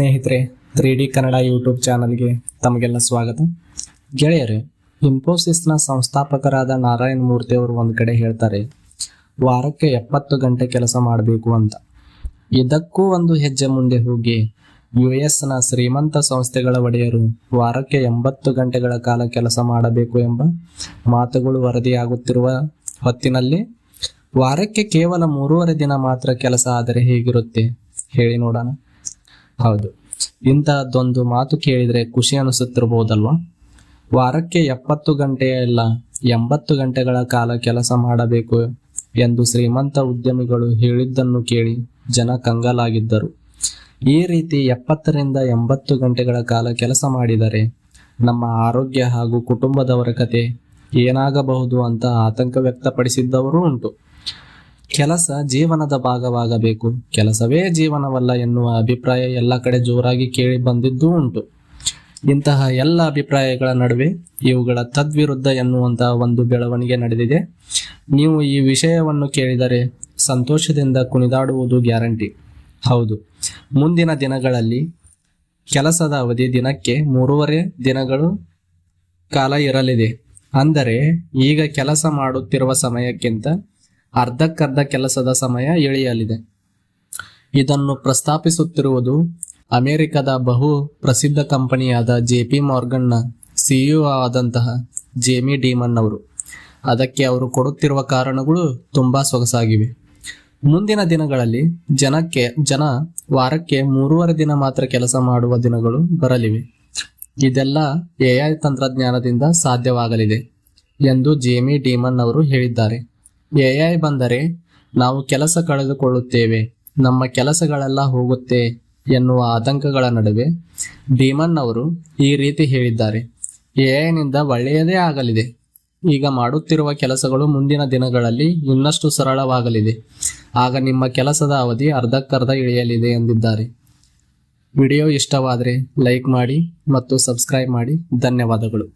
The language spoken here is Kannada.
ಸ್ನೇಹಿತರೆ ತ್ರೀ ಡಿ ಕನ್ನಡ ಯೂಟ್ಯೂಬ್ ಚಾನಲ್ಗೆ ತಮಗೆಲ್ಲ ಸ್ವಾಗತ. ಗೆಳೆಯರೆ ಇನ್ಫೋಸಿಸ್ನ ಸಂಸ್ಥಾಪಕರಾದ ನಾರಾಯಣ ಮೂರ್ತಿ ಅವರು ಒಂದು ಕಡೆ ಹೇಳ್ತಾರೆ, ವಾರಕ್ಕೆ ಎಪ್ಪತ್ತು ಗಂಟೆ ಕೆಲಸ ಮಾಡಬೇಕು ಅಂತ. ಇದಕ್ಕೂ ಒಂದು ಹೆಜ್ಜೆ ಮುಂದೆ ಹೋಗಿ ಯು ಎಸ್ನ ಶ್ರೀಮಂತ ಸಂಸ್ಥೆಗಳ ಒಡೆಯರು ವಾರಕ್ಕೆ ಎಂಬತ್ತು ಗಂಟೆಗಳ ಕಾಲ ಕೆಲಸ ಮಾಡಬೇಕು ಎಂಬ ಮಾತುಗಳು ವರದಿಯಾಗುತ್ತಿರುವ ಹೊತ್ತಿನಲ್ಲಿ, ವಾರಕ್ಕೆ ಕೇವಲ ಮೂರುವರೆ ದಿನ ಮಾತ್ರ ಕೆಲಸ ಆದರೆ ಹೇಗಿರುತ್ತೆ? ಹೇಳಿ ನೋಡೋಣ. ಹೌದು. ಇಂತಹದ್ದೊಂದು ಮಾತು ಕೇಳಿದ್ರೆ ಖುಷಿ ಅನಿಸುತ್ತಿರಬಹುದಲ್ವಾ ವಾರಕ್ಕೆ ಎಪ್ಪತ್ತು ಗಂಟೆಯ ಇಲ್ಲ, ಎಂಬತ್ತು ಗಂಟೆಗಳ ಕಾಲ ಕೆಲಸ ಮಾಡಬೇಕು ಎಂದು ಶ್ರೀಮಂತ ಉದ್ಯಮಿಗಳು ಹೇಳಿದ್ದನ್ನು ಕೇಳಿ ಜನ ಕಂಗಾಲಾಗಿದ್ದರು. ಈ ರೀತಿ ಎಪ್ಪತ್ತರಿಂದ ಎಂಬತ್ತು ಗಂಟೆಗಳ ಕಾಲ ಕೆಲಸ ಮಾಡಿದರೆ ನಮ್ಮ ಆರೋಗ್ಯ ಹಾಗೂ ಕುಟುಂಬದವರ ಕತೆ ಏನಾಗಬಹುದು ಅಂತ ಆತಂಕ ವ್ಯಕ್ತಪಡಿಸಿದ್ದವರೂ ಉಂಟು. ಕೆಲಸ ಜೀವನದ ಭಾಗವಾಗಬೇಕು. ಕೆಲಸವೇ ಜೀವನವಲ್ಲ ಎನ್ನುವ ಅಭಿಪ್ರಾಯ ಎಲ್ಲ ಕಡೆ ಜೋರಾಗಿ ಕೇಳಿ ಬಂದಿದ್ದೂ ಉಂಟು. ಇಂತಹ ಎಲ್ಲ ಅಭಿಪ್ರಾಯಗಳ ನಡುವೆ ಇವುಗಳ ತದ್ವಿರುದ್ಧ ಎನ್ನುವಂತಹ ಒಂದು ಬೆಳವಣಿಗೆ ನಡೆದಿದೆ. ನೀವು ಈ ವಿಷಯವನ್ನು ಕೇಳಿದರೆ ಸಂತೋಷದಿಂದ ಕುಣಿದಾಡುವುದು ಗ್ಯಾರಂಟಿ. ಹೌದು. ಮುಂದಿನ ದಿನಗಳಲ್ಲಿ ಕೆಲಸದ ಅವಧಿ ದಿನಕ್ಕೆ ಮೂರುವರೆ ದಿನಗಳು ಕಾಲ ಇರಲಿದೆ. ಅಂದರೆ ಈಗ ಕೆಲಸ ಮಾಡುತ್ತಿರುವ ಸಮಯಕ್ಕಿಂತ ಅರ್ಧಕ್ಕರ್ಧ ಕೆಲಸದ ಸಮಯ ಇಳಿಯಲಿದೆ ಇದನ್ನು ಪ್ರಸ್ತಾಪಿಸುತ್ತಿರುವುದು ಅಮೆರಿಕದ ಬಹು ಪ್ರಸಿದ್ಧ ಕಂಪನಿಯಾದ ಜೆ ಪಿ ಮಾರ್ಗನ್ನ ಸಿಇಒ ಆದಂತಹ ಜೇಮಿ ಡೀಮನ್ ಅವರು. ಅದಕ್ಕೆ ಅವರು ಕೊಡುತ್ತಿರುವ ಕಾರಣಗಳು ತುಂಬಾ ಸೊಗಸಾಗಿವೆ. ಮುಂದಿನ ದಿನಗಳಲ್ಲಿ ಜನಕ್ಕೆ, ಜನ ವಾರಕ್ಕೆ ಮೂರುವರೆ ದಿನ ಮಾತ್ರ ಕೆಲಸ ಮಾಡುವ ದಿನಗಳು ಬರಲಿವೆ. ಇದೆಲ್ಲ ಎಐ ತಂತ್ರಜ್ಞಾನದಿಂದ ಸಾಧ್ಯವಾಗಲಿದೆ ಎಂದು ಜೇಮಿ ಡೀಮನ್ ಅವರು ಹೇಳಿದ್ದಾರೆ. ಎಐ ಬಂದರೆ ನಾವು ಕೆಲಸ ಕಳೆದುಕೊಳ್ಳುತ್ತೇವೆ, ನಮ್ಮ ಕೆಲಸಗಳೆಲ್ಲ ಹೋಗುತ್ತೆ ಎನ್ನುವ ಆತಂಕಗಳ ನಡುವೆ ಡೀಮನ್ ಅವರು ಈ ರೀತಿ ಹೇಳಿದ್ದಾರೆ. ಎಐನಿಂದ ಒಳ್ಳೆಯದೇ ಆಗಲಿದೆ. ಈಗ ಮಾಡುತ್ತಿರುವ ಕೆಲಸಗಳು ಮುಂದಿನ ದಿನಗಳಲ್ಲಿ ಇನ್ನಷ್ಟು ಸರಳವಾಗಲಿದೆ. ಆಗ ನಿಮ್ಮ ಕೆಲಸದ ಅವಧಿ ಅರ್ಧಕ್ಕರ್ಧ ಇಳಿಯಲಿದೆ ಎಂದಿದ್ದಾರೆ. ವಿಡಿಯೋ ಇಷ್ಟವಾದರೆ ಲೈಕ್ ಮಾಡಿ ಮತ್ತು ಸಬ್ಸ್ಕ್ರೈಬ್ ಮಾಡಿ. ಧನ್ಯವಾದಗಳು.